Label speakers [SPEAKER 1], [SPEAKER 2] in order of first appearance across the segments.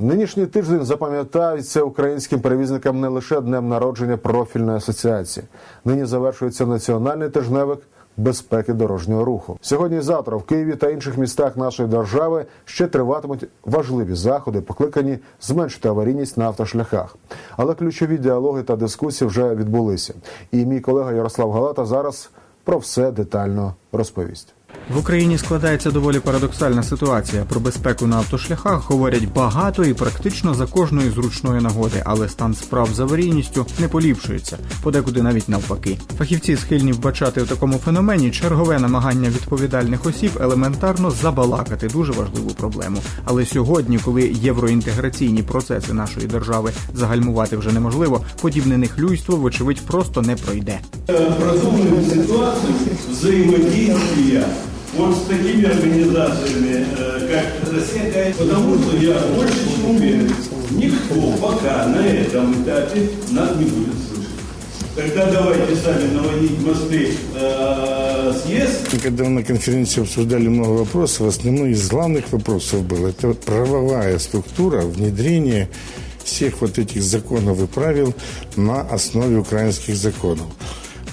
[SPEAKER 1] Нинішній тиждень запам'ятається українським перевізникам не лише днем народження профільної асоціації. Нині завершується національний тижневик безпеки дорожнього руху. Сьогодні і завтра в Києві та інших містах нашої держави ще триватимуть важливі заходи, покликані зменшити аварійність на автошляхах. Але ключові діалоги та дискусії вже відбулися. І мій колега Ярослав Галата зараз про все детально розповість.
[SPEAKER 2] В Україні складається доволі парадоксальна ситуація. Про безпеку на автошляхах говорять багато і практично за кожної зручної нагоди, але стан справ з аварійністю не поліпшується, подекуди навіть навпаки. Фахівці схильні вбачати в такому феномені чергове намагання відповідальних осіб елементарно забалакати дуже важливу проблему. Але сьогодні, коли євроінтеграційні процеси нашої держави загальмувати вже неможливо, подібне нехлюйство, вочевидь, просто не пройде.
[SPEAKER 3] продумаем ситуацию взаимодействия вот с такими организациями, э, как Россия, потому что я больше чем уверен, никто пока на этом этапе нас не будет слышать. Тогда давайте сами наводить мосты э, съезд,
[SPEAKER 4] Когда на конференции обсуждали много вопросов, основной из главных вопросов был это вот правовая структура внедрения всех вот этих законов и правил на основе украинских законов.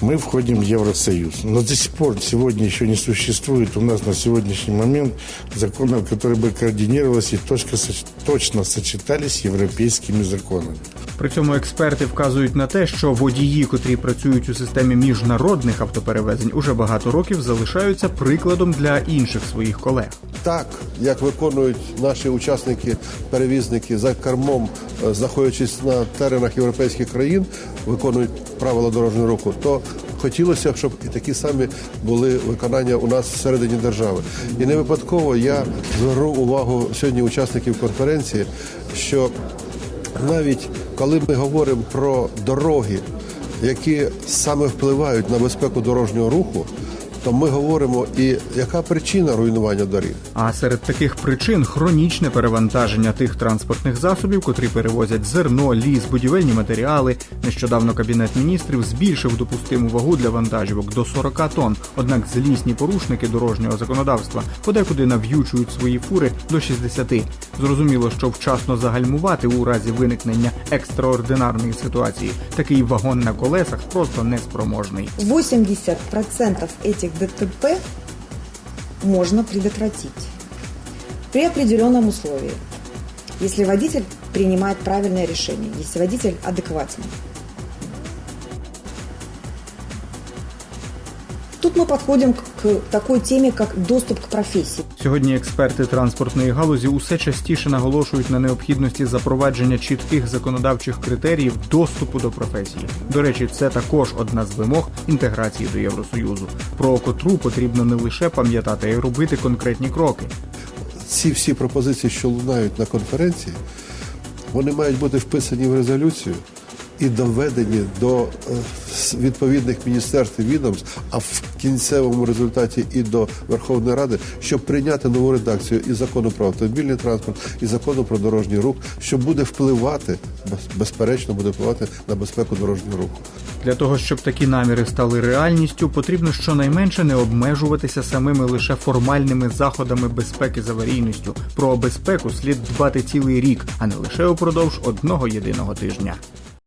[SPEAKER 4] Мы входим в Евросоюз. Но до сих пор сегодня еще не существует у нас на сегодняшний момент законов, которые бы координировались и точно, соч- точно сочетались с европейскими законами.
[SPEAKER 2] При цьому експерти вказують на те, що водії, котрі працюють у системі міжнародних автоперевезень, уже багато років залишаються прикладом для інших своїх колег.
[SPEAKER 5] так, як виконують наші учасники, перевізники за кермом, е, знаходячись на теренах європейських країн, виконують правила дорожнього руху, то хотілося б, щоб і такі самі були виконання у нас всередині держави. І не випадково я зверну увагу сьогодні учасників конференції, що навіть коли ми говоримо про дороги, які саме впливають на безпеку дорожнього руху, то ми говоримо і яка причина руйнування доріг.
[SPEAKER 2] А серед таких причин хронічне перевантаження тих транспортних засобів, котрі перевозять зерно, ліс, будівельні матеріали. Нещодавно кабінет міністрів збільшив допустиму вагу для вантажівок до 40 тонн. Однак злісні порушники дорожнього законодавства подекуди нав'ючують свої фури до 60. Зрозуміло, що вчасно загальмувати у разі виникнення екстраординарної ситуації такий вагон на колесах просто неспроможний.
[SPEAKER 6] 80% этих ДТП можно предотвратить при определенном условии. Если водитель принимает правильное решение, если водитель адекватен. Тут мы подходим к к такой теме, как доступ к профессии.
[SPEAKER 2] Сьогодні експерти транспортної галузі усе частіше наголошують на необхідності запровадження чітких законодавчих критеріїв доступу до професії. До речі, це також одна з вимог інтеграції до Євросоюзу, про котру потрібно не лише пам'ятати, а й робити конкретні кроки.
[SPEAKER 5] Ці всі пропозиції, що лунають на конференції, вони мають бути вписані в резолюцію і доведені до е, відповідних міністерств і відомств, а в кінцевому результаті і до Верховної Ради, щоб прийняти нову редакцію і закону про автомобільний транспорт, і закону про дорожній рух, що буде впливати, безперечно, буде впливати на безпеку дорожнього руху.
[SPEAKER 2] Для того щоб такі наміри стали реальністю, потрібно щонайменше не обмежуватися самими лише формальними заходами безпеки з аварійністю. Про безпеку слід дбати цілий рік, а не лише упродовж одного єдиного тижня.